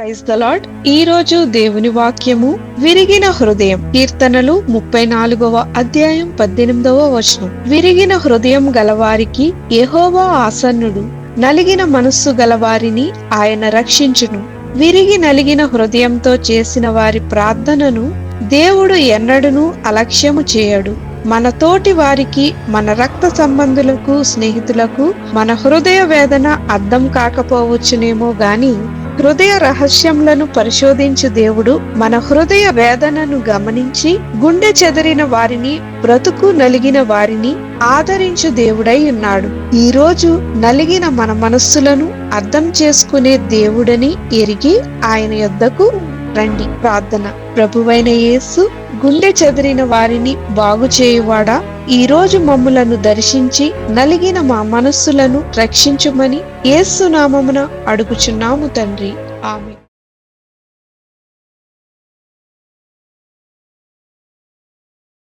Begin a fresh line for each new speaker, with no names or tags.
Praise the lord ఈ రోజు దేవుని వాక్యము విరిగిన హృదయం. కీర్తనలు ముప్పై నాలుగవ అధ్యాయం పద్దెనిమిదవ వచనం. విరిగిన హృదయం గలవారికి యెహోవా ఆసన్నుడు. నలిగిన మనస్సు గలవారిని ఆయన రక్షించును. విరిగి నలిగిన హృదయంతో చేసిన వారి ప్రార్థనను దేవుడు ఎన్నడూను అలక్ష్యము చేయడు. మన తోటి వారికి మన రక్త సంబంధులకు స్నేహితులకు మన హృదయ వేదన అర్థం కాకపోవచ్చునేమో గాని హృదయ రహస్యములను పరిశోధించు దేవుడు మన హృదయ వేదనను గమనించి గుండె చెదరిన వారిని బ్రతుకు నలిగిన వారిని ఆదరించు దేవుడై ఉన్నాడు. ఈ రోజు నలిగిన మన మనస్సులను అర్థం చేసుకునే దేవుడని ఎరిగి ఆయన యొద్దకు రండి ప్రార్థన. ప్రభువైన యేసు గుండె చెదిరిన వారిని బాగు చేయువాడా ఈ రోజు మమ్ములను దర్శించి నలిగిన మా మనస్సులను రక్షించుమని యేసు నామమున అడుగుచున్నాము తండ్రి. ఆమె